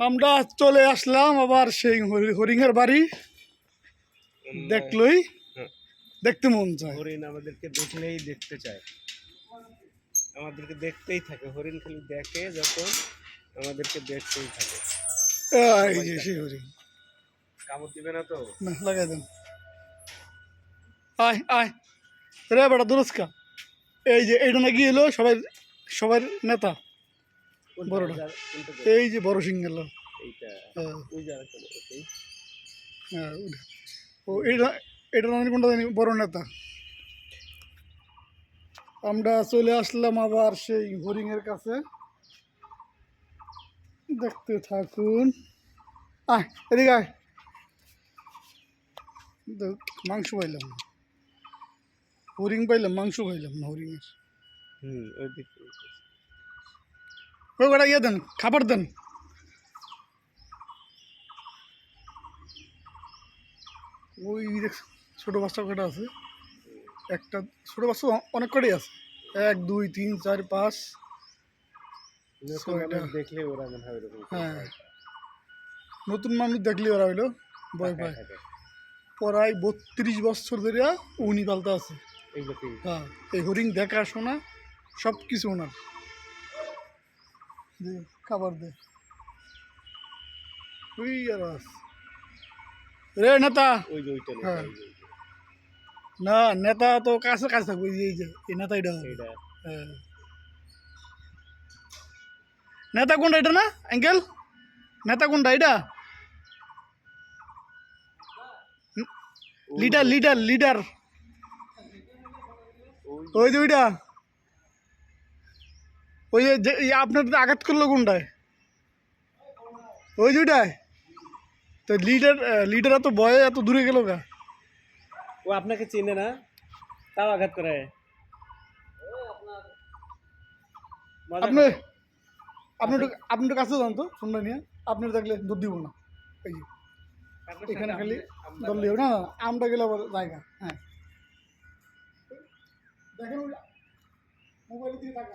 আমরা চলে আসলাম আবার সেই হরি- হরিণের বাড়ি। দেখলই। দেখতে মন চায়। হরিণ আমাদেরকে দেখলেই দেখতে চায়। আমাদেরকে দেখতেই থাকে। হরিণ খালি দেখে যখন আমাদেরকে দেখতেই থাকে। এই যে সেই হরিণ। কামড় দিবে না তো? না লাগাই দেন। আয় আয়। রে বেটা দুরস্কা এই যে এইটা নাকি এলো সবাই সবার নেতা? বড়টা। এই যে বড় সিং গেল হ্যাঁ। হ্যাঁ, ও এটা এটা নাকি কোনটা জানি বড় নেতা। আমরা চলে আসলাম আবার সেই হরিণের কাছে। দেখতে থাকুন। আয় এদিকে আয়। মাংস পাইলাম না। হরিণ পাইলাম মাংস পাইলাম না হরিণের। হুম ওই দিকে ওই কটা ইয়ে দেন খাবার দেন। ওই দেখ ছোটো বাচ্চা কটা আছে? একটা ছোটো বাচ্চা অনেক কটাই আছে? এক দুই তিন চার পাঁচ দেখলে ওরা মনে হয় হ্যাঁ। নতুন মানুষ দেখলে ওরা হইল ভয় পায়, প্রায় বত্রিশ বছর ধরে উনি পালতে আছে। এই হ্যাঁ এই হরিণ দেখাশোনা সব কিছু ওনার। দে খাবার দে। ওই রে নেতা। ওই যে ওইটা নেতা, হ্যাঁ। না নেতা তো কাছে কাছে থাকবে এই যে এই নেতা এটা। হ্যাঁ। নেতা কোনটা এটা না? অ্যাঙ্কেল? নেতা কোনটা এটা? Leader leader leader. ওই যে ওইটা। ওই যে আপনার তো আঘাত করল কোনটায় ওই যে ওইটায় তো লিডার লিডার এত ভয়ে এত দূরে গেল গা। ও আপনাকে চিনে না তাও আঘাত করে। আপনি আপনি আপনি একটু কাছে যান তো ফোনটা নিয়ে। আপনি দেখলে দুধ দিব না। এই যে এখানে খালি দল দিব না আমটা গেলে আবার জায়গা হ্যাঁ। দেখেন মোবাইল দিয়ে থাকা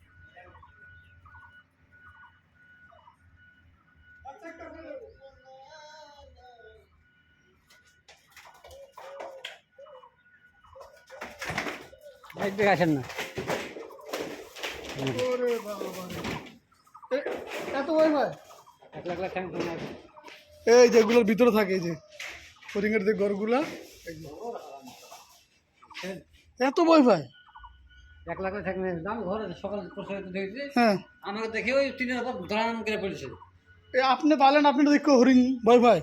থেকে আসেন না। এই যেগুলোর ভিতরে থাকে এই যে হরিণের যে ঘরগুলা। এত ভয় ভাই এক লাখ লাখ নেই দাম ঘরে সকাল দেখেছি হ্যাঁ। আমাকে দেখে ওই তিনের উপর দাঁড়ান করে পড়েছে। এ আপনি পালেন আপনি দেখো হরিণ ভয় ভাই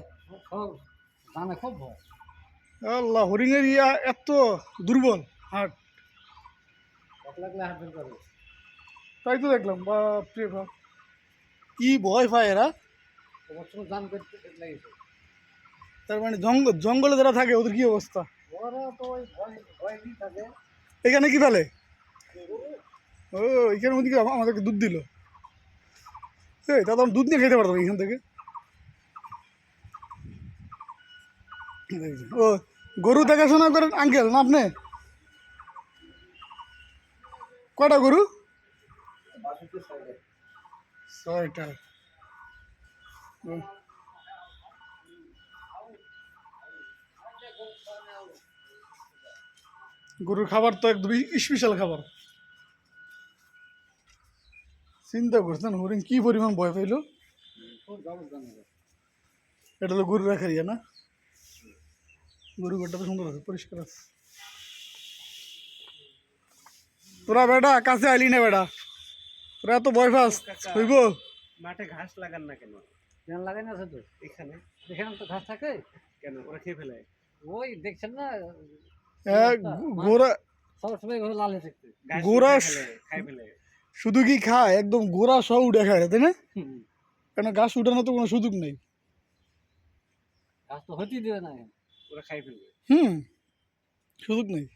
দামে খুব ভয় আল্লাহ হরিণের ইয়া এত দুর্বল হাট এক লাখ লাখ হাত করে তাই তো দেখলাম বাপরে বাপ। কি ভয় পায় এরা? দাম করতে লেগেছে। তার মানে জঙ্গল জঙ্গলে যারা থাকে ওদের কি অবস্থা? ওরা তো থাকে। এখানে কি ফেলে? ও এখানে ওদিকে আমা- আমাদেরকে দুধ দিল। এই তা তো দুধ নিয়ে খেতে পারতাম এখান থেকে? ও গরু দেখাশোনা করেন আঙ্কেল না আপনি? কটা গরু ছয়টা। গরুর খাবার তো একদম স্পেশাল খাবার চিন্তা করছেন হরিণ কি পরিমাণ ভয় পাইল। এটা হলো গরু রাখার ইয়ে না গরু ঘরটা তো সুন্দর আছে পরিষ্কার আছে তোরা বেটা কাছে আইলি না বেটা। তোরা এত ভয় পাস হইব? মাঠে ঘাস লাগান না কেন? ধ্যান লাগাই না তো এখানে। এখানে তো ঘাস থাকে। কেন? ওরা খেয়ে ফেলে। ওই দেখছেন না? গোরা সব সময় লালে থাকতে। গোরা খাই ফেলে। শুধু কি খায়? একদম গোড়া সব উঠে খায় তাই না? কেন গাছ উঠানো তো কোনো সুযোগ নেই। ঘাস তো হতেই দেবে না। ওরা খাই ফেলবে হুম। সুযোগ নেই।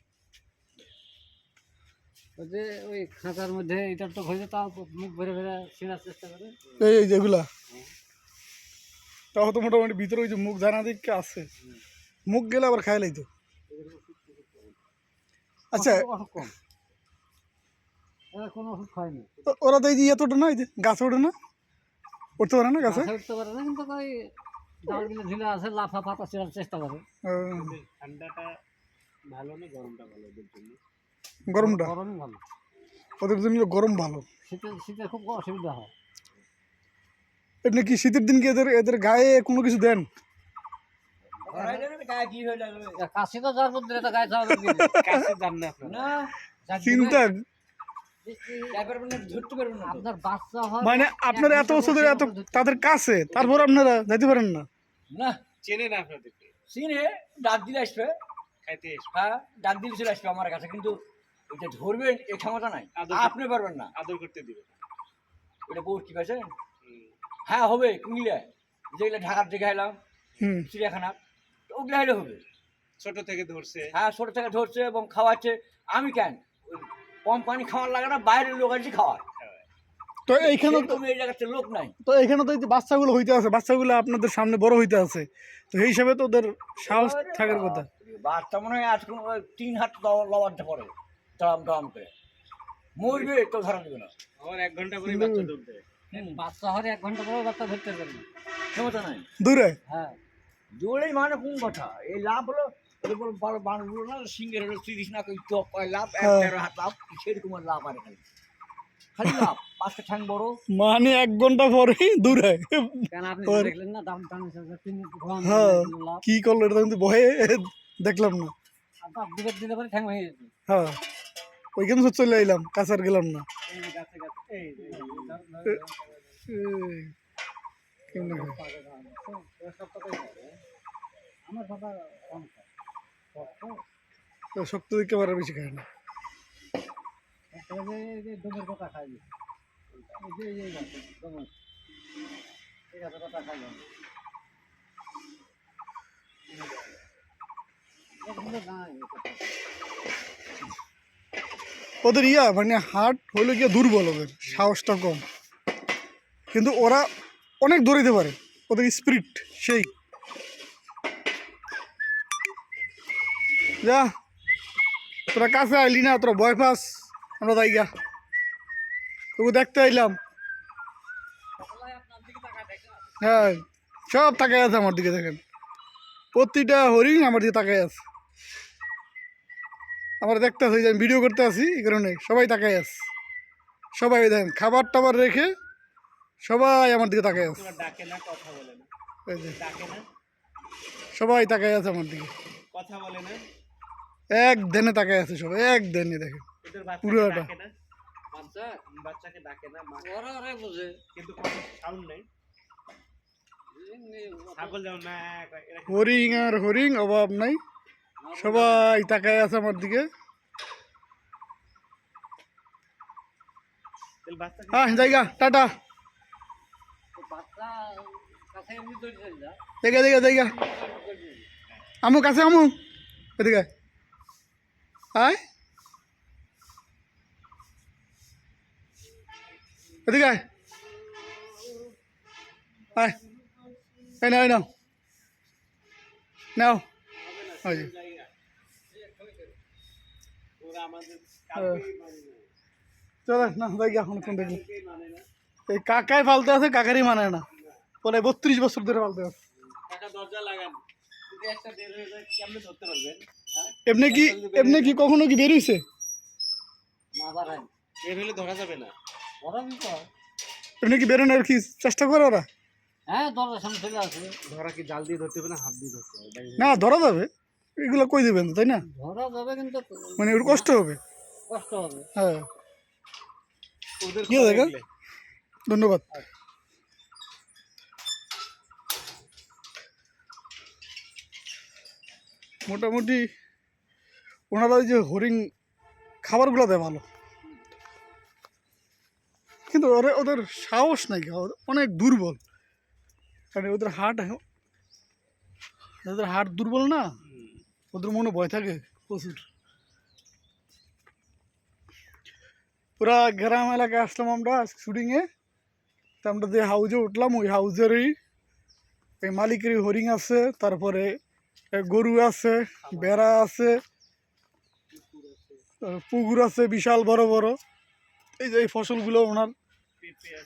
ওই যে ওই খাঁচার মধ্যে এটা তো হয়েছে তাও মুখ ভরে ভরে ছিঁড়ার চেষ্টা করে। এই এই যেগুলা। তাও তো মোটামুটি ভিতরে ওই যে মুখ জানা দিকে আছে। মুখ গেলে আবার খাই লাইতো। আচ্ছা। কম। কোনো ওষুধ খায়নি ওরা তো এই যে এতটা না এই যে গাছে ওঠে না? উঠতে পারে না গাছে? উঠতে পারে না কিন্তু ওই ডালগুলো ঝিলে আছে লাফা ফাফা ছিঁড়ার চেষ্টা করে। ঠান্ডাটা ভালো না গরমটা ভালো ওদের জন্য? গরমটা? গরমই ভালো। ওদের জন্য গরম ভালো। শীতে শীতে খুব অসুবিধা হয়। এমনি কি শীতের দিন কি এদের এদের গায়ে কোনো কিছু দেন? কাশি তো যার মধ্যে এটা গায়ে চাওয়া কাছে যান না চিন্তা? আপনার বাচ্চা হয় মানে আপনারা এত বছর ধরে এত তাদের কাছে তারপর আপনারা যাইতে পারেন না? না। চেনে না আপনাদেরকে। সিনে ডাক দিলে আসবে। খাইতে হ্যাঁ ডাক দিলে চলে আসবে আমার কাছে কিন্তু এটা ধরবেন এই ক্ষমতা নাই। আপনি পারবেন না। আদর করতে দিবে এটা বউর কি পাইছেন হ্যাঁ হবে কুমিল্লা। যেগুলো ঢাকার দিকে এলাম হুম। চিড়িয়াখানা তো ওগুলো হলে হবে। ছোট থেকে ধরছে। হ্যাঁ ছোট থেকে ধরছে এবং খাওয়াচ্ছে। আমি কেন? কম পানি খাওয়ার লাগে না বাইরের লোক আছে খাওয়ায়। তো এইখানে তো এই জায়গাতে লোক নাই। তো এখানে তো বাচ্চাগুলো হইতে আছে বাচ্চাগুলো আপনাদের সামনে বড় হইতে আছে। তো সেই হিসাবে তো ওদের সাহস থাকার কথা। বাচ্চা মনে হয় আজ কোনো তিন হাত লবানতে পড়ে দাম করে। মরবে তো ধরা দেবে না। আমার এক ঘণ্টা করে বাচ্চা দেয় বাচ্চা এক ঘণ্টা পরে বাচ্চা ধরতে পারে না ক্ষমতা নাই। দূরে। হ্যাঁ। মানে কোন কথা? এই লাভ হলো ওদের বলো বানগুলো না সিঙ্গের হলো তিরিশ না কই চক কয় লাভ? এক হ্যাঁ। তেরো হাত লাভ সেরকম লাভ আর খালি খালি লাভ পাঁচটা ঠ্যাং বড়। মানে এক ঘণ্টা পরেই দূরে। কেন আপনি দেখলেন না? দাম হ্যাঁ। কি করল এটা কিন্তু ভয়ে দেখলাম না। দিতে পারে ঠ্যাং ভেঙে হ্যাঁ। ওইখানে তো চলে এলাম কাছার গেলাম না। শক্ত, দিকে আবার বেশি খায় না যে এই কথা খাই কথা না। নাই। ওদের ইয়া মানে হার্ট হলো গিয়ে দুর্বল ওদের, সাহসটা কম। কিন্তু ওরা অনেক দৌড়াইতে পারে, ওদের স্পিরিট সেই। যা, তোরা কাছে আইলি না, তোরা ভয় পাস, আমরা তাই গা তবু দেখতে আইলাম। হ্যাঁ সব তাকাই আছে আমার দিকে, দেখেন। প্রতিটা হরিণ আমার দিকে তাকাই আছে। আমার দেখতে আছে যে আমি ভিডিও করতে আছি এই কারণে সবাই তাকাই আছে। সবাই দেখেন খাবার টাবার রেখে সবাই আমার দিকে তাকাই আছে। তোরা ডাকে না কথা বলে না। এই যে। ডাকে না? সবাই তাকাই আছে আমার দিকে। কথা বলে না? এক দেনে তাকাই আছে সবাই এক দেনে দেখেন। ওদের বাচ্চাকে পুরোটা। বাচ্চাকে ডাকে না বোঝে। কিন্তু সাউন্ড নেই। হরিং আর হরিং অভাব নাই। সবাই তাকাই আছে আমার দিকে। হ্যাঁ জায়গা, টাটা। জায়গা জায়গা জায়গা। আমু, কাছে আমু। এদিকে। আয়। এদিকে আয়। আয়। এই নাও এই নাও। নাও। ওই যে। ওরা আমাদের হ্যাঁ। কাউকেই মানে না চলো না জায়গা এখন কোন দেখি। মানে না। এই কাকাই ফালতে আছে কাকারই মানে না। বলে বত্রিশ বছর ধরে ফালতে আছে। টাকা দরজা লাগান। যদি একটা বের হয়ে যায় কেমনে ধরতে পারবেন? হ্যাঁ? এমনি কি এমনি কি কখনো কি বেরিয়েছে না বাড়ায় বের হলে ধরা যাবে না। এমনি কি বেরোনোর কি চেষ্টা করে ওরা? হ্যাঁ ধরা কি জাল দিয়ে ধরতে হবে না হাত দিয়ে ধরতে হবে? না ধরা যাবে। এগুলো কই দেবেন তাই না? ধরা যাবে কিন্তু মানে ওর কষ্ট হবে। কষ্ট হবে। হ্যাঁ। ধন্যবাদ। মোটামুটি ওনারা ওই যে হরিণ খাবারগুলো দেয় ভালো। কিন্তু ওরা ওদের সাহস নাই অনেক দুর্বল। কারণ ওদের হার্ট ওদের হাট দুর্বল না? ওদের মনে ভয় থাকে প্রচুর। পুরা গ্রাম এলাকায় আসলাম আমরা শুটিংয়ে তো আমরা যে হাউজে উঠলাম, ওই হাউজেরই এই মালিকেরই হরিং আছে, তারপরে গরু আছে বেড়া আছে পুকুর আছে, বিশাল বড় বড়। এই যে এই ফসলগুলো ওনার,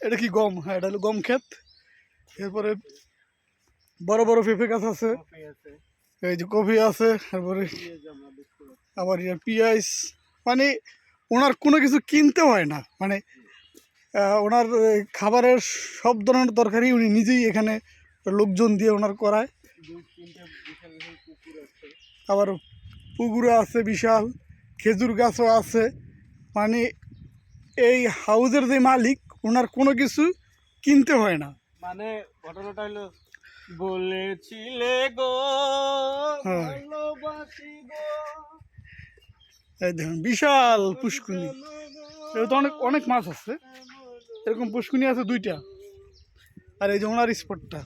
এটা কি গম? হ্যাঁ এটা হলো গম ক্ষেত। এরপরে বড় বড় পেঁপে গাছ আছে। এই যে কফি আছে, তারপরে আবার ইয়ে পেঁয়াজ মানে ওনার কোনো কিছু কিনতে হয় না। মানে ওনার খাবারের সব ধরনের তরকারি উনি নিজেই এখানে লোকজন দিয়ে ওনার করায়। আবার পুকুরও আছে বিশাল, খেজুর গাছও আছে। মানে এই হাউজের যে মালিক, ওনার কোনো কিছু কিনতে হয় না। মানে ঘটনাটা হলো বলেছিলে গো হ্যাঁ। ভালোবাসি গো। এই দেখুন বিশাল পুষ্কুনি। এটা তো অনেক অনেক মাছ আছে। এরকম পুষ্কুনি আছে দুইটা। আর এই যে ওনার স্পটটা।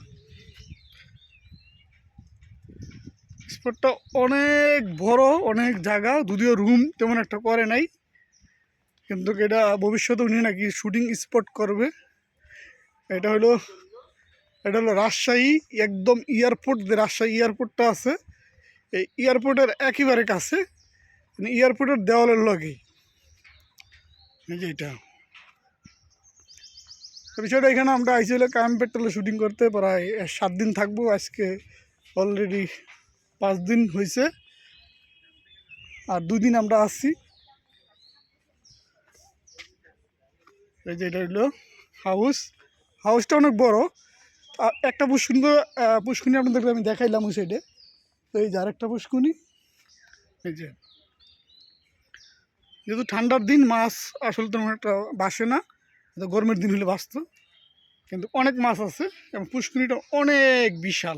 স্পটটা অনেক বড় অনেক জায়গা যদিও রুম তেমন একটা করে নাই। কিন্তু এটা ভবিষ্যতে উনি নাকি শুটিং স্পট করবে। এটা হলো এটা হলো রাজশাহী, একদম এয়ারপোর্ট, যে রাজশাহী এয়ারপোর্টটা আছে, এই এয়ারপোর্টের একেবারে কাছে মানে এয়ারপোর্টের দেওয়ালের লগেই এই যে এটা। বিষয়টা এখানে আমরা আইসি হলে কাম পেট্রোলে শুটিং করতে, প্রায় সাত দিন থাকব, আজকে অলরেডি পাঁচ দিন হয়েছে আর দুই দিন আমরা আসছি এই যে এটা হলো হাউস হাউসটা অনেক বড়। একটা পুষ্কুনি তো পুষ্কুনি আপনাদেরকে আমি দেখাইলাম ওই সাইডে তো এই যে আরেকটা পুষ্কুনি এই যে। যেহেতু ঠান্ডার দিন, মাছ আসলে তেমন একটা বাসে না। তো গরমের দিন হলে বাঁচত। কিন্তু অনেক মাছ আছে, এবং পুষ্কুনিটা অনেক বিশাল।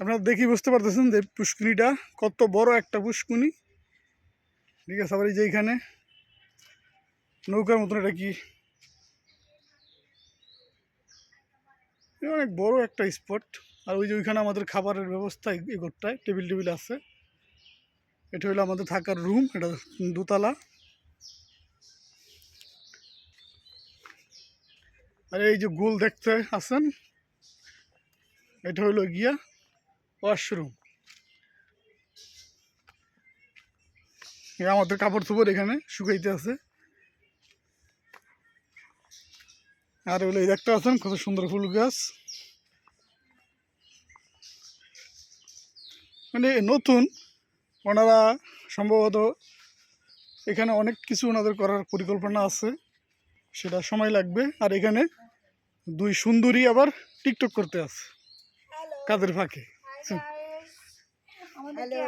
আপনারা দেখি বুঝতে পারতেছেন যে পুষ্কুনিটা কত বড় একটা পুষ্কুনি ঠিক আছে, আবার এই যে এইখানে নৌকার মতন এটা কি অনেক বড় একটা স্পট আর ওই যে ওইখানে আমাদের খাবারের ব্যবস্থা এই- ঘরটায় টেবিল টেবিল আছে। এটা হলো আমাদের থাকার রুম এটা দোতলা। আর এই যে গোল দেখতে আছেন, এটা হলো গিয়া ওয়াশরুম আমাদের কাপড় চোপড় এখানে শুকাইতে আছে। আর হলো এই দেখতে আছেন কত সুন্দর ফুল গাছ। মানে নতুন ওনারা সম্ভবত এখানে অনেক কিছু ওনাদের করার পরিকল্পনা আছে সেটা সময় লাগবে। আর এখানে দুই সুন্দরী আবার টিকটক করতে আছে কাদের ফাঁকে। হ্যালো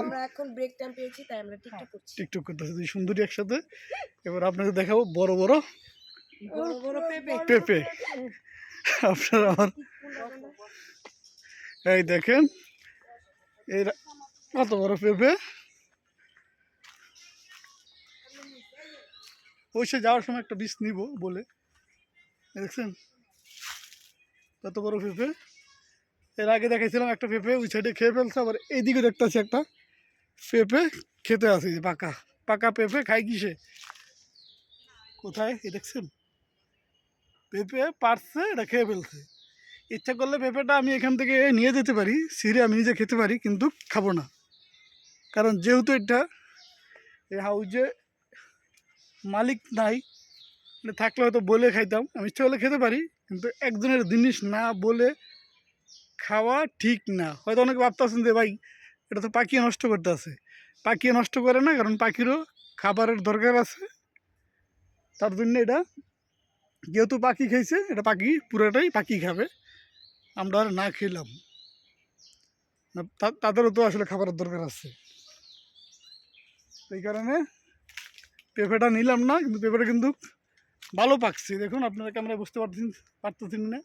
আমরা এখন ব্রেক টাইম পেয়েছি তাই আমরা টিকটক করছি। টিকটক করতেছে দুই সুন্দরী একসাথে। এবার আপনাকে দেখাবো বড় বড় পেঁপে। পেঁপে। আপনারা আমার এই দেখেন এই রা- কত বড় পেঁপে? ওইসে যাওয়ার সময় একটা বিষ নিব বলে। দেখছেন? কত বড় পেঁপে? এর আগে দেখেছিলাম একটা পেঁপে ওই সাইডে খেয়ে ফেলছে আবার এইদিকে দেখতে আছে একটা পেঁপে খেতে আছে যে পাকা। পাকা পেঁপে খাই কিসে? কোথায়? এ দেখছেন? পেঁপে পারছে, এটা খেয়ে ফেলছে। ইচ্ছা করলে পেঁপেটা আমি এখান থেকে নিয়ে যেতে পারি সিরে আমি নিজে খেতে পারি, কিন্তু খাব না। কারণ যেহেতু এটা এই হাউজে মালিক নাই থাকলে হয়তো বলে খাইতাম, আমি ইচ্ছা করলে খেতে পারি, কিন্তু একজনের জিনিস না বলে খাওয়া ঠিক না। হয়তো অনেকে ভাবতেছেন যে, ভাই, এটা তো পাখিয়ে নষ্ট করতে আছে। পাখিয়ে নষ্ট করে না, কারণ পাখিরও খাবারের দরকার আছে। তার জন্য এটা যেহেতু পাখি খাইছে এটা পাখি, পুরোটাই পাখি খাবে। আমরা আর না খেলাম। তাদেরও তো আসলে খাবারের দরকার আছে। এই কারণে পেঁপেটা নিলাম না, কিন্তু পেঁপেটা কিন্তু ভালো পাকছে। দেখুন, আপনারা ক্যামেরায় বুঝতে পারতেন পারতেছেন না?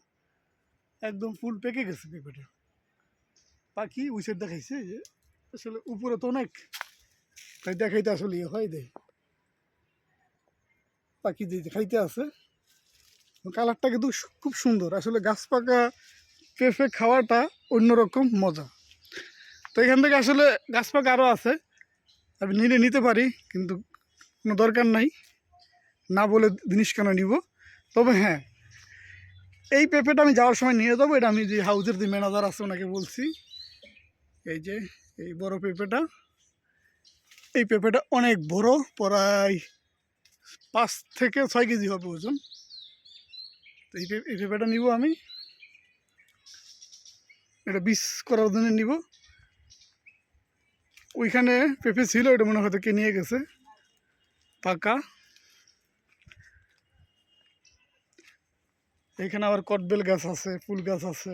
একদম ফুল পেকে গেছে পেঁপেটা। পাখি ওই সাইড দেখাইছে যে আসলে উপরে তো অনেক, তাই দেখাইতে আসলে ইয়ে হয় দেয় পাখি দিয়ে খাইতে আছে কালারটা কিন্তু খুব সুন্দর। আসলে গাছ পাকা, পেঁপে খাওয়াটা অন্যরকম মজা। তো এখান থেকে আসলে গাছ পাকা আরও আছে। আমি নিলে নিতে পারি, কিন্তু কোনো দরকার নাই। না বলে জিনিস কেন নিব? তবে হ্যাঁ এই পেঁপেটা আমি যাওয়ার সময় নিয়ে যাব। এটা আমি যে হাউজের যে ম্যানেজার আছে ওনাকে বলছি। এই যে, এই বড় পেঁপেটা। এই পেঁপেটা অনেক বড়, প্রায় পাঁচ থেকে ছয় কেজি হবে ওজন। এই এই পেঁপেটা নিব আমি। এটা বিষ করার জন্য নিব। ওইখানে পেঁপে ছিল, এটা মনে হয়তো কে নিয়ে গেছে। পাকা। এখানে আবার কটবেল গাছ আছে, ফুল গাছ আছে।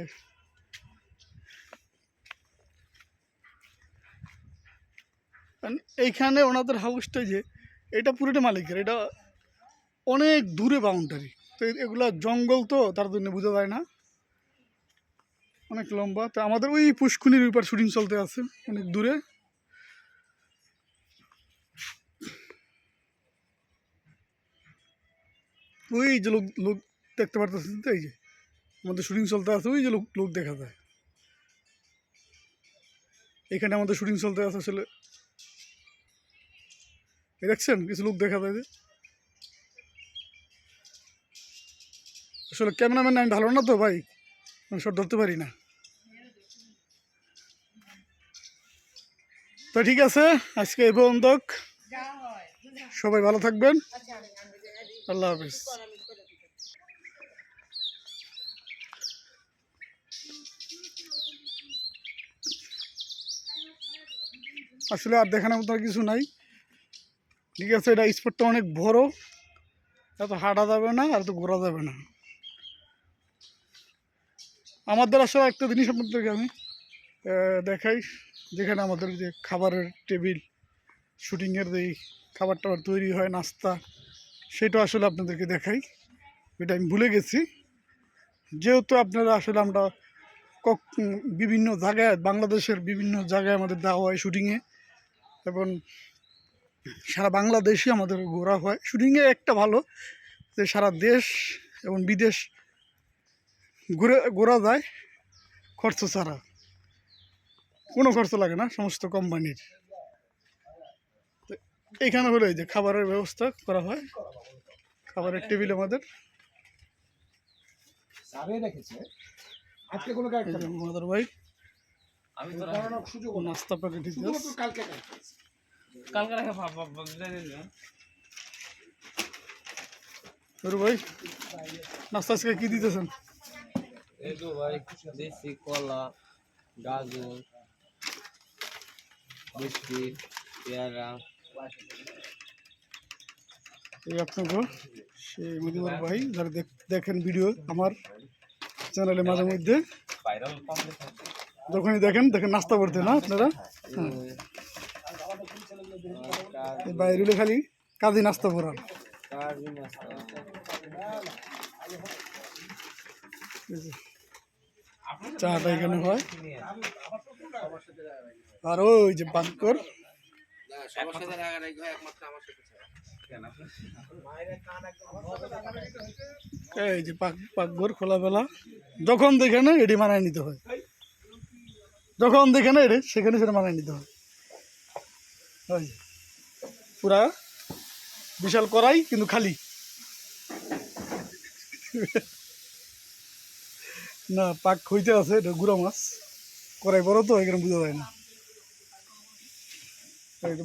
এইখানে ওনাদের হাউসটা যে, এটা পুরোটা মালিকের, এটা অনেক দূরে বাউন্ডারি তো এগুলো জঙ্গল তো, তার জন্য বোঝা যায় না। অনেক লম্বা। তো আমাদের ওই পুষ্কুনির উপর শুটিং চলতে আছে, অনেক দূরে। ওই যে লোক লোক দেখতে পারতেছেন তো, এই যে। আমাদের শুটিং চলতে আছে, ওই যে লোক লোক দেখা যায়। এখানে আমাদের শুটিং চলতে আছে আসলে। দেখছেন? কিছু লোক দেখা যায় যে। আসলে ক্যামেরাম্যান আমি ভালো না তো ভাই? আমি সব ধরতে পারি না। তো ঠিক আছে, আজকে এই পর্যন্ত সবাই ভালো থাকবেন। আল্লাহ হাফিজ। আসলে আর দেখানোর মতো কিছু নাই। ঠিক আছে, এটা স্পটটা অনেক বড়। এত হাঁটা যাবে না, আর তো ঘোরা যাবে না। আমাদের আসলে একটা জিনিস আপনাদেরকে আমি দেখাই। যেখানে আমাদের যে খাবারের টেবিল শুটিংয়ের যে খাবার টাবার তৈরি হয়, নাস্তা, সেটা আসলে আপনাদেরকে দেখাই। এটা আমি ভুলে গেছি। যেহেতু আপনারা আসলে আমরা বিভিন্ন জায়গায়, বাংলাদেশের বিভিন্ন জায়গায় আমাদের দেওয়া হয় শুটিংয়ে এবং সারা বাংলাদেশই আমাদের ঘোরা হয়। শুটিংয়ে একটা ভালো যে সারা দেশ এবং বিদেশ ঘুরে ঘোরা যায় খরচ ছাড়া। কোনো খরচ লাগে না সমস্ত কোম্পানির। তো এইখানে হলো এই যে খাবারের ব্যবস্থা করা হয়। খাবারের টেবিল আমাদের। ভাই। নাস্তা প্যাকেট কালকে ভাই নাস্তা আজকে কি দিতেছেন? তো ভাই দেশি কলা গাজর বিস্কিট পেয়ারা। এই আপনাকে সে মজিবর ভাই যারা দেখ- দেখেন ভিডিও আমার চ্যানেলে মাঝে মধ্যে। যখনই দেখেন দেখেন নাস্তা করতে না আপনারা? এই বাইরে খালি কাজে নাস্তা করার কারি নাস্তা। চাটা এখানে হয়। আর ওই যে বাক্কর এই যে পাক পাকঘর খোলাবেলা। যখন দেখে না, এটি মানায় নিতে হয়। যখন দেখে না, এটি সেখানে সেটা মানায় নিতে হয়। ওই পুরা বিশাল কড়াই, কিন্তু খালি। না, পাক হইতে আছে, এটা গুঁড়া মাছ। কড়াই বড় তো এখানে বোঝা যায় না। এই যে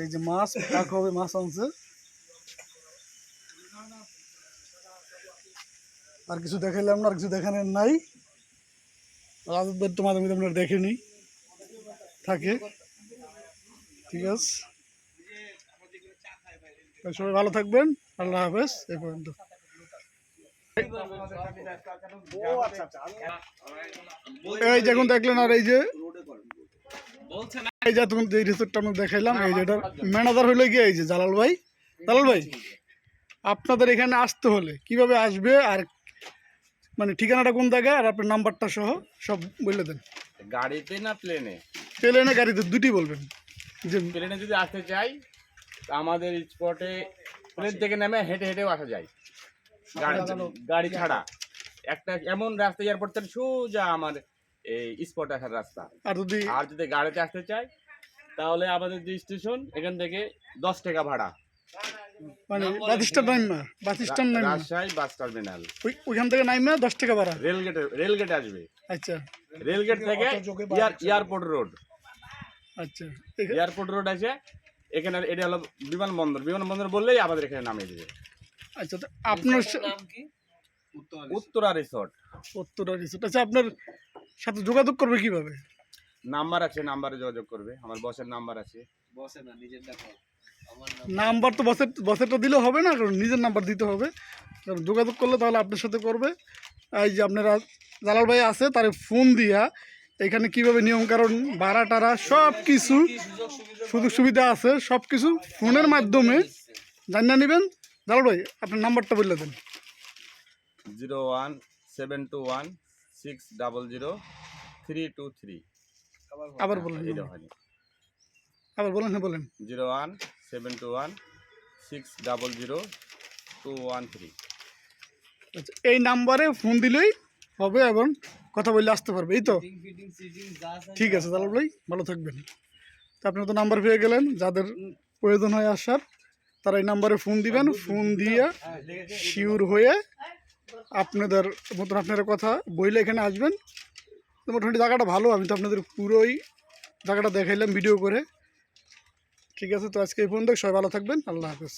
এই যে মাছ, পাক হবে, মাছ আনছে। আর কিছু দেখাইলাম না আর কিছু দেখানোর নাই। রাজতবার মাঝে মধ্যে আপনারা দেখেনি থাকে। ঠিক আছে। সবাই ভালো থাকবেন। আল্লাহ হাফেজ এই পর্যন্ত। এই যে এখন দেখলেন আর এই যে? এই যে তখন যে রিসোর্টটা আমরা দেখাইলাম এই যে এটার ম্যানেজার হইল গিয়ে এই যে জালাল ভাই। জালাল ভাই আপনাদের এখানে আসতে হলে কীভাবে আসবে আর মানে ঠিকানাটা কোন জায়গায় আর আপনার নাম্বারটা সহ সব বলে দেন। গাড়িতে না প্লেনে প্লেনে গাড়িতে দুটি বলবেন। যে প্লেনে যদি আসতে চাই তা আমাদের স্পটে প্লেন থেকে নেমে হেঁটে হেঁটেও আসা যায়। গাড়ি গাড়ি ছাড়া। একটা এমন রাস্তা এয়ারপোর্ট থেকে সোজা আমার এই স্পট আসার রাস্তা। আর যদি আর যদি গাড়িতে আসতে চাই তাহলে আমাদের যে স্টেশন এখান থেকে দশ টাকা ভাড়া। মানে বাস স্ট্যান্ড নাইমা বাস স্ট্যান্ড নাইমা রাজশাহী বাস টার্মিনাল। ওইখান থেকে নাইমা দশ টাকা ভাড়া। রেলগেটে রেলগেটে আসবে। আচ্ছা। রেলগেট থেকে এয়ারপোর্ট রোড। আচ্ছা। এয়ারপোর্ট রোড আছে এখানে এটা হলো বিমানবন্দর। বিমানবন্দর বললেই আমাদের এখানে নামিয়ে দেবে। আচ্ছা তো আপনার সা- নাম কি? উত্তরা রিসোর্ট উত্তরা রিসোর্ট আচ্ছা আপনার সাথে যোগাযোগ করবে কীভাবে? নাম্বার আছে নাম্বারে যোগাযোগ করবে। আমার বসের নাম্বার আছে। বসে না নিজের নাম্বার তো বসের বসেরটা দিলে হবে না কারণ নিজের নাম্বার দিতে হবে। কারণ যোগাযোগ করলে তাহলে আপনার সাথে করবে। এই যে আপনারা জালাল ভাই আছে তার ফোন দিয়া এখানে কীভাবে নিয়ম কারণ ভাড়া টাড়া সব কিছু সুযোগ সুবিধা আছে সব কিছু ফোনের মাধ্যমে। জানিয়ে নেবেন। জালাল ভাই আপনার নাম্বারটা বললে দেন। Zero one seven two one six double zero three two three. আবার বলেন আবার বলুন হ্যাঁ বলেন। Zero one seven two one six double zero two one three. আচ্ছা এই নাম্বারে ফোন দিলেই হবে এবং কথা বললে আসতে পারবে এই তো? ঠিক আছে জালাল ভাই ভালো থাকবেন। তো আপনারা তো নাম্বার পেয়ে গেলেন যাদের প্রয়োজন হয় আসার। তারা এই নাম্বারে ফোন দিবেন ফোন দিয়ে শিওর হয়ে আপনাদের মতন আপনারা কথা বইলে এখানে আসবেন। তো মোটামুটি জায়গাটা ভালো আমি তো আপনাদের পুরোই জায়গাটা দেখাইলাম ভিডিও করে। ঠিক আছে তো আজকে এই পর্যন্ত সবাই ভালো থাকবেন আল্লাহ হাফেজ।